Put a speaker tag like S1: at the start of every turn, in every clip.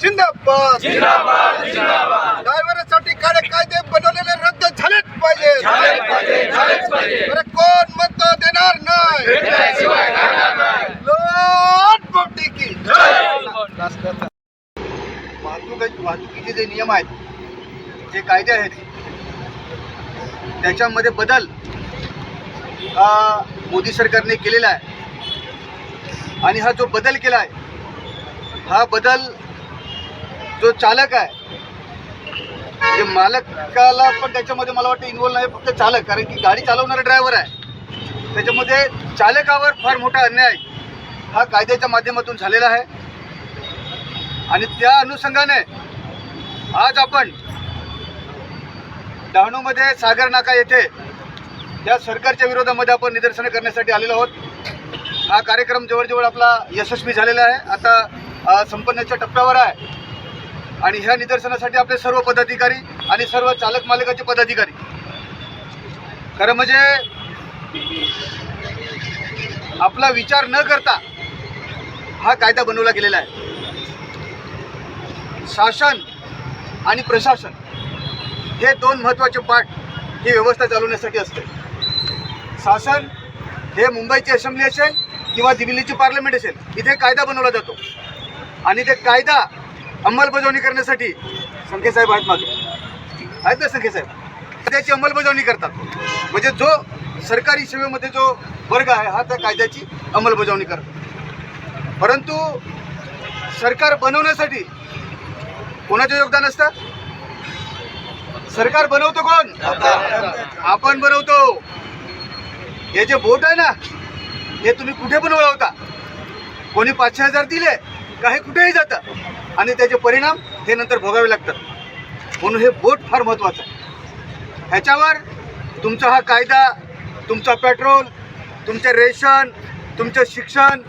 S1: जिंदाबाद. ड्रायव्हरसाठी काळे कायदे बनवलेले रद्द झालेच पाहिजे अरे कोण मत देणार नाही? की. वाहतूक वाहतुकीचे जे नियम आहेत जे कायदे आहेत त्याच्यामध्ये बदल हा मोदी सरकारने केलेला आहे. आणि हा जो बदल केला आहे हा बदल जो चालक आहे म्हणजे मालकाला पण त्याच्यामध्ये मला वाटतं इन्व्हॉल्व नाही फक्त चालक कारण की गाडी चालवणारा ड्रायव्हर आहे. त्याच्यामध्ये चालकावर फार मोठा अन्याय हा कायद्याच्या माध्यमातून झालेला आहे. आणि त्या अनुषंगाने आज आपण डहाणूमध्ये सागर नाका येथे त्या सरकारच्या विरोधामध्ये आपण निदर्शनं करण्यासाठी आलेलो आहोत. हा कार्यक्रम जवळजवळ आपला यशस्वी झालेला आहे. आता संपन्नाच्या टप्प्यावर आहे. आणि ह्या निदर्शनासाठी आपले सर्व पदाधिकारी आणि सर्व चालक मालकाचे पदाधिकारी. खरं म्हणजे आपला विचार न करता हा कायदा बनवला गेलेला आहे. शासन आणि प्रशासन हे दोन महत्त्वाचे पाठ ही व्यवस्था चालवण्यासाठी असते. शासन हे मुंबईची असेंब्ली असेल किंवा दिल्लीची पार्लमेंट असेल इथे कायदा बनवला जातो. आणि ते कायदा अंमलबजावणी करण्यासाठी संखे साहेब आहेत मागे. आहेत ना संखे साहेब? त्याची अंमलबजावणी करतात. म्हणजे जो सरकारी सेवेमध्ये जो वर्ग आहे हा त्या कायद्याची अंमलबजावणी करतो परंतु सरकार बनवण्यासाठी कोणाचं योगदान असतं सरकार बनवतो कोण? आपण बनवतो. हे जे बोट आहे ना हे तुम्ही कुठे पण वळवता. कोणी पाचशे हजार दिले काही कुठेही जातं. आणि त्याचे परिणाम हे नंतर भोगावे लागतात. म्हणून हे बोट फार महत्त्वाचं आहे. ह्याच्यावर तुमचा हा कायदा तुमचा पेट्रोल तुमचे रेशन तुमचं शिक्षण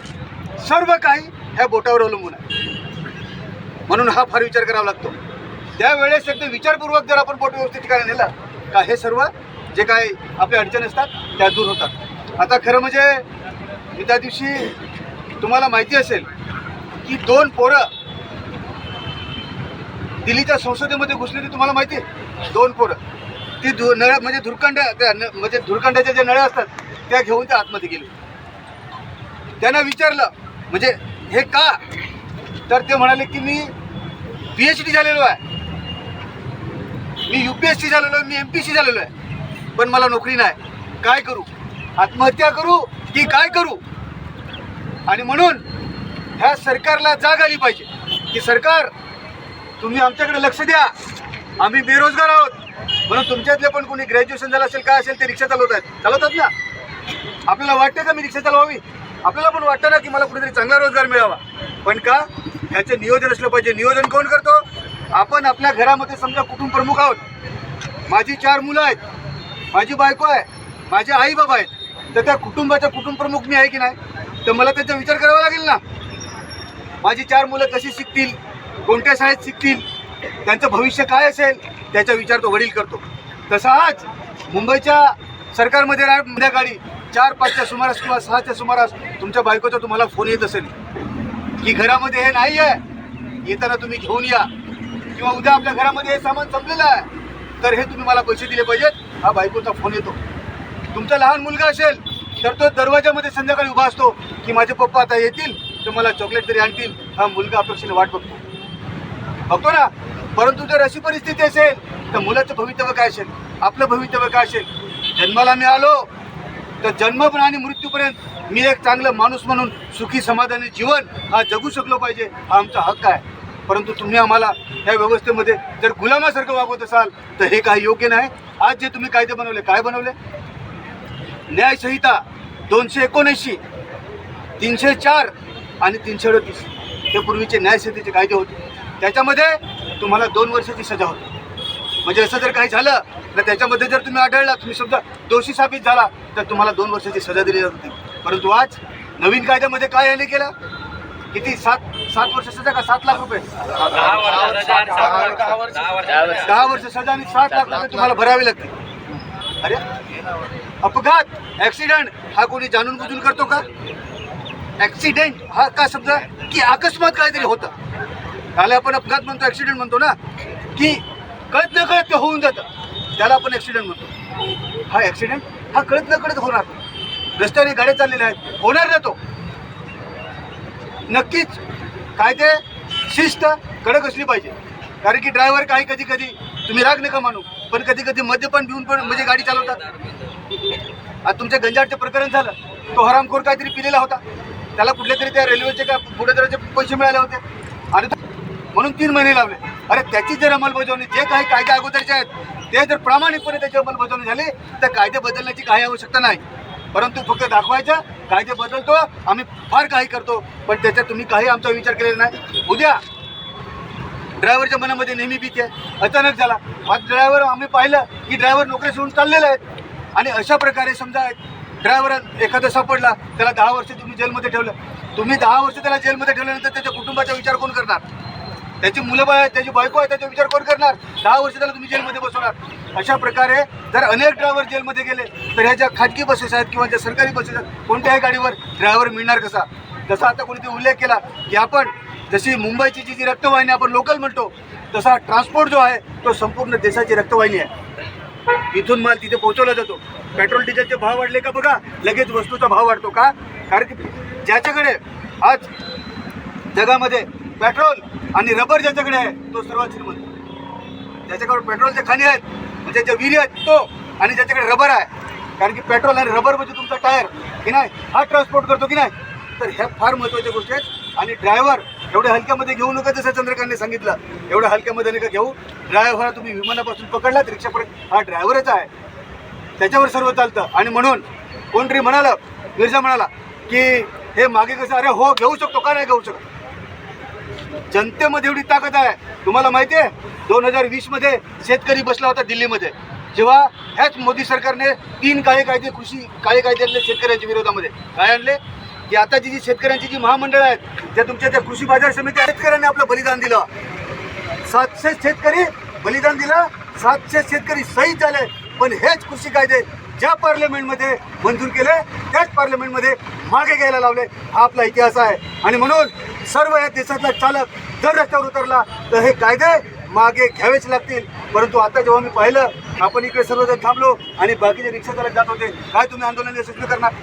S1: सर्व काही ह्या बोटावर अवलंबून आहे. म्हणून हा फार विचार करावा लागतो. त्यावेळेस एकदम विचारपूर्वक जर आपण बोट व्यवस्थित ठिकाणी नेला का हे सर्व जे काही आपल्या अडचण असतात त्या दूर होतात. आता खरं म्हणजे मी त्या दिवशी तुम्हाला माहिती असेल की दोन पोरं दिल्लीच्या संसदेमध्ये घुसलेली तुम्हाला माहिती आहे? दोन पोरं. ती धु नळ म्हणजे धुरखंड त्या न- म्हणजे धुरखंडाच्या ज्या नळ्या असतात त्या घेऊन त्या आतमध्ये गेले. त्यांना विचारलं म्हणजे हे का? तर ते म्हणाले की मी पी एच डी झालेलो आहे. मी यू पी एस सी झालेलो आहे मी एम पी सी झालेलो आहे. पण मला नोकरी नाही. काय करू? आत्महत्या करू की काय करू? आणि म्हणून ह्या सरकारला जाग आली पाहिजे. की सरकार तुम्ही आमच्याकडे लक्ष द्या. आम्ही बेरोजगार आहोत. म्हणून तुमच्यातले पण कोणी ग्रॅज्युएशन झालं असेल काय असेल ते रिक्षा चालवत आहेत. चालवतात ना? आपल्याला वाटतं का मी रिक्षा चालवावी? आपल्याला पण वाटतं ना की मला कुठेतरी चांगला रोजगार मिळावा. पण का? ह्याचं नियोजन असलं पाहिजे. नियोजन कोण करतो? आपण आपल्या घरामध्ये समजा कुटुंब प्रमुख आहोत. माझी चार मुलं आहेत. माझी बायको आहे. माझे आई बाबा आहेत. तर त्या कुटुंबाचा कुटुंब प्रमुख मी आहे की नाही? तर मला त्याचा विचार करावा लागेल ना? माझी चार मुलं कशी शिकतील कोणत्या शाळेत शिकतील त्यांचं भविष्य काय असेल त्याचा विचार तो वडील करतो. तसा आज मुंबईच्या सरकारमध्ये रा- संध्याकाळी चार पाचच्या सुमारास किंवा सहाच्या सुमारास तुमच्या बायकोचा तुम्हाला फोन येत असेल. की घरामध्ये हे नाही आहे येताना तुम्ही घेऊन या. किंवा उद्या आपल्या घरामध्ये हे सामान संपलेलं आहे तर हे तुम्ही मला पैसे दिले पाहिजेत हा बायकोचा फोन येतो. तुमचा लहान मुलगा असेल तर तो दरवाजामध्ये संध्याकाळी उभा असतो की माझे पप्पा आता येतील तुम्हाला चॉकलेट तरी आणतील हा मुलगा अपेक्षेने वाट बघतो. बघतो ना? परंतु जर अशी परिस्थिती असेल तर मुलाचं भवितव्य काय असेल? आपलं भवितव्य काय असेल? जन्माला मी आलो तर जन्म पण आणि मृत्यूपर्यंत मी एक चांगलं माणूस म्हणून सुखी समाधानी जीवन हा जगू शकलो पाहिजे हा आमचा हक्क आहे. परंतु तुम्ही आम्हाला या व्यवस्थेमध्ये जर गुलामासारखं वागवत असाल तर हे काही योग्य नाही. आज जे तुम्ही कायदे बनवले काय बनवले? न्यायसंहिता दोनशे एकोणऐंशी तीनशे चार आणि तीनशे अडतीस. हे पूर्वीचे न्यायसंहितेचे कायदे होते. त्याच्यामध्ये तुम्हाला दोन वर्षाची सजा होती. म्हणजे असं जर काही झालं तर त्याच्यामध्ये जर तुम्ही आढळला तुम्ही समजा दोषी साबित झाला तर तुम्हाला दोन वर्षाची सजा दिली जात होती. परंतु आज नवीन कायद्यामध्ये काय याने केलं? किती? सात सात वर्ष सजा का? सात लाख रुपये. दहा वर्ष सजा आणि सात लाख रुपये तुम्हाला भरावे लागतील. अरे अपघात ऍक्सिडेंट हा कोणी जाणून बुजून करतो का? ऍक्सिडेंट हा का समजा की अकस्मात काहीतरी होतं. त्याला आपण अपघात म्हणतो ॲक्सिडेंट म्हणतो ना की कळत न कळत ते होऊन जातं. त्याला आपण ॲक्सिडेंट म्हणतो. हा ॲक्सिडेंट हा कळत न कळत होणार. रस्त्याने गाड्या चाललेल्या आहेत. होणार ना तो? नक्कीच. कायदे शिस्त कडक असली पाहिजे. कारण की ड्रायव्हर काही कधी कधी तुम्ही राग नका मानू पण कधी कधी मद्यपान पिऊन पण म्हणजे गाडी चालवतात. आता तुमच्या गंजाटचं प्रकरण झालं. तो हरामखोर काहीतरी पिलेला होता. त्याला कुठल्या तरी त्या रेल्वेचे का पुढे पैसे मिळाले होते. आणि म्हणून तीन महिने लावले. अरे त्याची जर अंमलबजावणी जे काही कायदे अगोदरचे आहेत ते जर प्रामाणिकपणे त्याची अंमलबजावणी झाली तर कायदे बदलण्याची काही आवश्यकता नाही. परंतु फक्त दाखवायचं कायदे बदलतो आम्ही फार काही करतो पण त्याच्यात तुम्ही काही आमचा विचार केलेला नाही. उद्या ड्रायव्हरच्या मनामध्ये नेहमी भीती आहे. अचानक झाला. आज ड्रायव्हर आम्ही पाहिलं की ड्रायव्हर नोकरी सोडून चाललेला आहे. आणि अशा प्रकारे समजा ड्रायव्हर एखादा सापडला त्याला दहा वर्ष तुम्ही जेलमध्ये ठेवलं. तुम्ही दहा वर्ष त्याला जेलमध्ये ठेवल्यानंतर त्याच्या कुटुंबाचा विचार कोण करणार? त्याची मुलं बाळ आहेत त्याची बायको आहे त्याचा विचार कोण करणार? दहा वर्ष त्याला तुम्ही जेलमध्ये बसवणार. अशा प्रकारे जर अनेक ड्रायव्हर जेलमध्ये गेले तर ह्या ज्या खाजगी बसेस आहेत किंवा ज्या सरकारी बसेस आहेत कोणत्याही गाडीवर ड्रायव्हर मिळणार कसा? जसा आता कोणीतरी उल्लेख केला की आपण जशी मुंबईची जी जी रक्तवाहिनी आपण लोकल म्हणतो तसा ट्रान्सपोर्ट जो आहे तो संपूर्ण देशाची रक्तवाहिनी आहे. इथून माल तिथे पोहोचवला जातो. पेट्रोल डिझेलचे भाव वाढले का बघा लगेच वस्तूचा भाव वाढतो का? कारण की ज्याच्याकडे आज जगामध्ये पेट्रोल आणि रबर ज्याच्याकडे आहे तो सर्वात श्रीमंत. ज्याच्याकडे पेट्रोलचे खाणी आहेत म्हणजे जे विहिरी आहेत तो आणि ज्याच्याकडे रबर आहे. कारण की पेट्रोल आणि रबर म्हणजे तुमचा टायर की नाही? हा ट्रान्सपोर्ट करतो की नाही? तर ह्या फार महत्त्वाच्या गोष्टी आहेत. आणि ड्रायव्हर एवढ्या हलक्यामध्ये घेऊ नका जसं चंद्रकांतने सांगितलं. एवढ्या हलक्यामध्ये नका घेऊ. ड्रायव्हर तुम्ही विमानापासून पकडलात रिक्षापर्यंत. हा ड्रायव्हरच आहे. त्याच्यावर सर्व चालतं. आणि म्हणून कोणतरी म्हणालं मिर्झा म्हणाला की हे मागे कसं अरे हो घेऊ शकतो का नाही घेऊ शकतो? जनतेमध्ये एवढी ताकद आहे. तुम्हाला माहिती आहे दोन हजार वीसमध्ये शेतकरी बसला होता दिल्लीमध्ये. जेव्हा ह्याच मोदी सरकारने तीन काळे कायदे कृषी काळे कायदे आणले शेतकऱ्यांच्या विरोधामध्ये काय आणले? की आताची जी शेतकऱ्यांची जी महामंडळ आहेत त्या तुमच्या त्या कृषी बाजार समित्या आहेत, शेतकऱ्यांनी आपलं बलिदान दिलं. सातशे शेतकरी बलिदान दिलं सातशे शेतकरी शहीद झाले. पण हेच कृषी कायदे ज्या पार्लमेंटमध्ये मंजूर केले त्याच पार्लमेंटमध्ये मागे घ्यायला लावले. हा आपला इतिहास आहे. आणि म्हणून सर्व या देशातला चालक जर रस्त्यावर उतरला तर हे कायदे मागे घ्यावेच लागतील. परंतु आता जेव्हा मी पाहिलं आपण इकडे सर्वजण थांबलो आणि बाकीचे रिक्षा चालक जात होते काय तुम्ही आंदोलन यशस्वी करणार?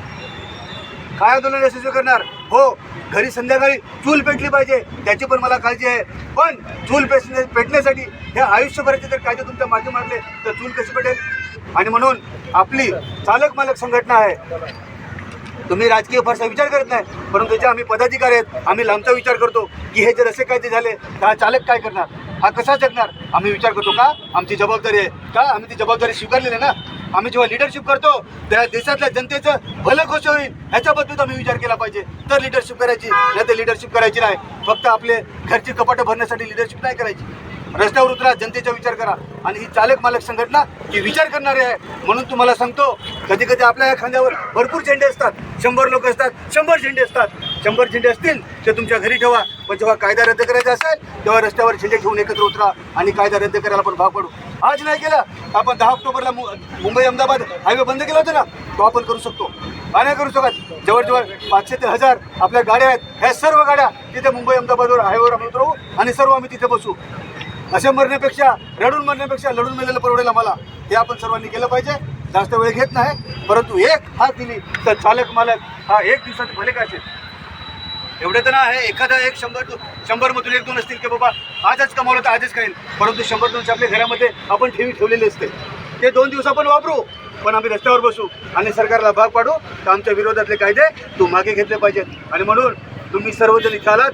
S1: काय आंदोलन यशस्वी करणार? हो घरी संध्याकाळी चूल पेटली पाहिजे त्याची पण मला काळजी आहे. पण चूल पेटणे पेटण्यासाठी हे आयुष्यभराचे जर कायदे तुमच्या मागे मारले तर चूल कशी पेटेल? आणि म्हणून आपली चालक मालक संघटना आहे. तुम्ही राजकीय फारसा विचार करत नाही परंतु जे आम्ही पदाधिकारी आहेत आम्ही लांबचा विचार करतो की हे जर असे कायदे झाले तर हा चालक काय करणार? हा कसा जगणार? आम्ही विचार करतो का? आमची जबाबदारी आहे. का? आम्ही ती जबाबदारी स्वीकारलेली आहे ना? आम्ही जेव्हा लिडरशिप करतो त्या देशातल्या जनतेचं भलं कसं होईल ह्याच्याबद्दल आम्ही विचार केला पाहिजे. तर लिडरशिप करायची नाही तर लिडरशिप करायची नाही. फक्त आपले घरची कपाटं भरण्यासाठी लिडरशिप नाही करायची. रस्त्यावर उतरा जनतेचा विचार करा. आणि ही चालक मालक संघटना ही विचार करणारी आहे म्हणून तुम्हाला सांगतो कधी कधी आपल्या या खांद्यावर भरपूर झेंडे असतात. शंभर लोक असतात शंभर झेंडे असतात. शंभर झेंडे असतील ते तुमच्या घरी ठेवा. पण जेव्हा कायदा रद्द करायचा असेल तेव्हा रस्त्यावर झेंडे घेऊन एकत्र उतरा आणि कायदा रद्द करायला आपण भाग पडू. आज नाही केलं आपण दहा ऑक्टोबरला मुंबई अहमदाबाद हायवे बंद केला होता ना तो आपण करू शकतो. काय नाही करू शकत? जवळजवळ पाचशे ते हजार आपल्या गाड्या आहेत. ह्या सर्व गाड्या तिथे मुंबई अहमदाबादवर हायवेवर आम्ही उतरवू आणि सर्व आम्ही तिथे बसू. असे मरण्यापेक्षा रडून मरण्यापेक्षा लढून मेलेलं परवडेल आम्हाला. हे आपण सर्वांनी केलं पाहिजे. जास्त वेळ घेत नाही. परंतु एक हात दिली तर चालक मालक हा एक दिवसात भले काय असेल? एवढे तर आहे एखादा एक शंभर दो- शंभर मधून एक दोन असतील की बाबा आजच कमावलं तर आजच खाईल परंतु शंभर दोनशे आपल्या घरामध्ये आपण ठेवी ठेवलेली असते. ते दोन दिवस आपण वापरू पण आम्ही रस्त्यावर बसू आणि सरकारला भाग पाडू. तर आमच्या विरोधातले कायदे तू मागे घेतले पाहिजेत. आणि म्हणून तुम्ही सर्वजण इथे आलात.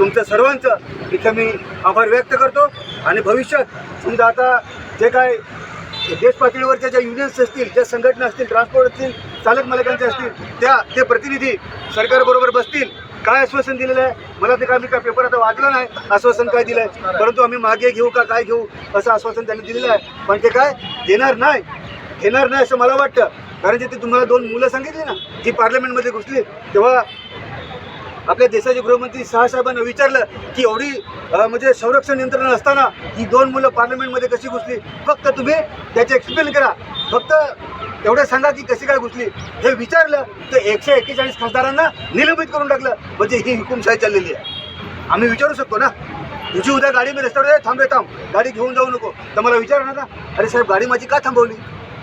S1: तुमचं सर्वांचं इथं मी आभार व्यक्त करतो. आणि भविष्यात समजा आता जे काय देश पातळीवरच्या ज्या युनियन्स असतील ज्या संघटना असतील ट्रान्सपोर्ट असतील चालक मालकांचे असतील त्या ते प्रतिनिधी सरकारबरोबर बसतील. काय आश्वासन दिलेलं आहे? मला ते काय मी काय पेपर आता वाचलं नाही आश्वासन काय दिलं आहे परंतु आम्ही मागे घेऊ का काय घेऊ असं आश्वासन त्यांनी दिलेलं आहे. पण ते काय देणार नाही. घेणार नाही असं मला वाटतं. कारण जे ते तुम्हाला दोन मुलं सांगितली ना जी पार्लमेंटमध्ये घुसली तेव्हा आपल्या देशाचे गृहमंत्री शहासाहेबांना विचारलं की एवढी म्हणजे संरक्षण यंत्रणा असताना ही दोन मुलं पार्लमेंटमध्ये कशी घुसली? फक्त तुम्ही त्याचे एक्सप्लेन करा. फक्त एवढं सांगा की कशी काय घुसली. हे विचारलं तर एकशे एक्केचाळीस खासदारांना निलंबित करून टाकलं. म्हणजे ही हुकुमशाही चाललेली आहे. आम्ही विचारू शकतो ना? तुझी उद्या गाडी मी रस्त्यावर थांबे थांब थांब. गाडी घेऊन जाऊ नको. तर मला विचारणार ना अरे साहेब गाडी माझी का थांबवली?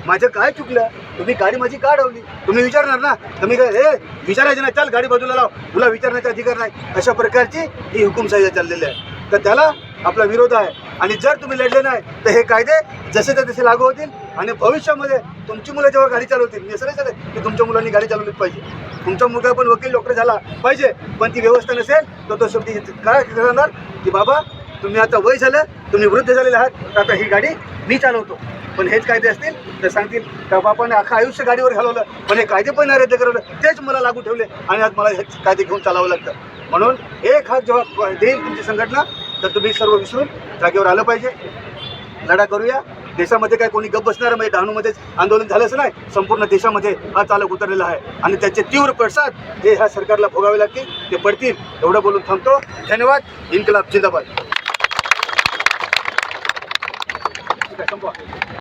S1: माझं काय चुकलं? तुम्ही गाडी माझी का अडवली? तुम्ही विचारणार ना? तुम्ही काय हे विचारायचं नाही चल गाडी बाजूला लाव. तुला विचारण्याचा अधिकार नाही. अशा प्रकारची ही हुकुमशाही चाललेली आहे. तर त्याला आपला विरोध आहे. आणि जर तुम्ही लढले नाही तर हे कायदे जसे ते तसे लागू होतील आणि भविष्यामध्ये तुमची मुलं जेव्हा गाडी चालवतील निसर्ग असं की तुमच्या मुलांनी गाडी चालवलीच पाहिजे. तुमचा मुलगा पण वकील डॉक्टर झाला पाहिजे पण ती व्यवस्था नसेल तर तो शेवटी काय करणार? की बाबा तुम्ही आता वय झालं तुम्ही वृद्ध झालेले आहात तर आता ही गाडी मी चालवतो. पण हेच कायदे असतील तर सांगतील का बापाने अख्खं आयुष्य गाडीवर घालवलं पण हे कायदे पण नाही रद्द करवलं तेच मला लागू ठेवले आणि आज मला हे कायदे घेऊन चालावं लागतं. म्हणून एक हात जेव्हा देईल तुमची संघटना तर तुम्ही सर्व विसरून जागेवर आलं पाहिजे. लढा करूया. देशामध्ये काय कोणी गप बसणार म्हणजे डहाणूमध्येच आंदोलन झालंच नाही. संपूर्ण देशामध्ये हा चालक उतरलेला आहे. आणि त्याचे तीव्र प्रसाद जे ह्या सरकारला भोगावे लागतील. ते पडतील. एवढं बोलून थांबतो. धन्यवाद. इन्कलाब जिंदाबाद. ठीक आहे,